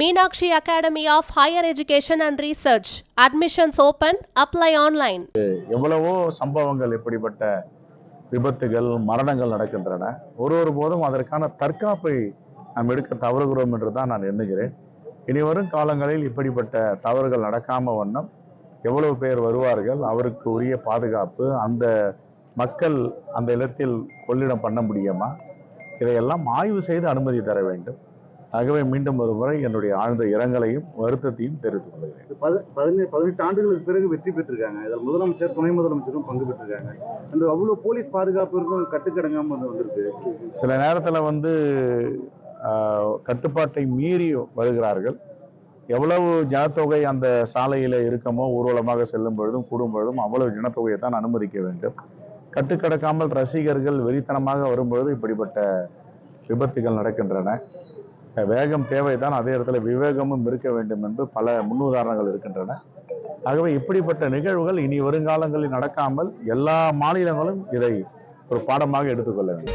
Meenakshi academy of higher education and research. Admissions open apply online எவ்வளவோ சம்பவங்கள் இப்படிப்பட்ட விபத்துகள் மரணங்கள் நடக்கின்றன. ஒரு ஒரு போதும் அதற்கான தற்காப்பை நாம் எடுக்க தவறுகிறோம் என்று தான் நான் எண்ணுகிறேன். இனி வரும் காலங்களில் இப்படிப்பட்ட தவறுகள் நடக்காம வண்ணம் எவ்வளவு பேர் வருவார்கள் அவருக்கு உரிய பாதுகாப்பு அந்த மக்கள் அந்த இடத்தில் கொள்ளிடம் பண்ண முடியுமா? இதையெல்லாம் ஆய்வு செய்து அனுமதி தர வேண்டும். ஆகவே மீண்டும் ஒரு முறை என்னுடைய ஆழ்ந்த இரங்கலையும் வருத்தத்தையும் தெரிவித்துக் கொள்கிறேன். பதினெட்டு ஆண்டுகளுக்கு பிறகு வெற்றி பெற்றிருக்காங்க. இதில் முதலமைச்சர் துணை முதலமைச்சரும் பங்கு பெற்றிருக்காங்க. அந்த அவ்வளோ போலீஸ் பாதுகாப்பு இருந்தும் கட்டுக்கடங்காம வந்து வந்திருக்கு. சில நேரத்தில் வந்து கட்டுப்பாட்டை மீறி வருகிறார்கள். எவ்வளவு ஜனத்தொகை அந்த சாலையில் இருக்கமோ ஊர்வலமாக செல்லும் பொழுதும் கூடும் பொழுதும் அவ்வளவு ஜனத்தொகையை தான் அனுமதிக்க வேண்டும். கட்டுக்கடக்காமல் ரசிகர்கள் வெறித்தனமாக வரும்பொழுது இப்படிப்பட்ட விபத்துகள் நடக்கின்றன. வேகம் தேவைதான். அதே இடத்துல விவேகமும் இருக்க வேண்டும் என்று பல முன்னுதாரணங்கள் இருக்கின்றன. ஆகவே இப்படிப்பட்ட நிகழ்வுகள் இனி வருங்காலங்களில் நடக்காமல் எல்லா மாநிலங்களும் இதை ஒரு பாடமாக எடுத்துக்கொள்ள வேண்டும்.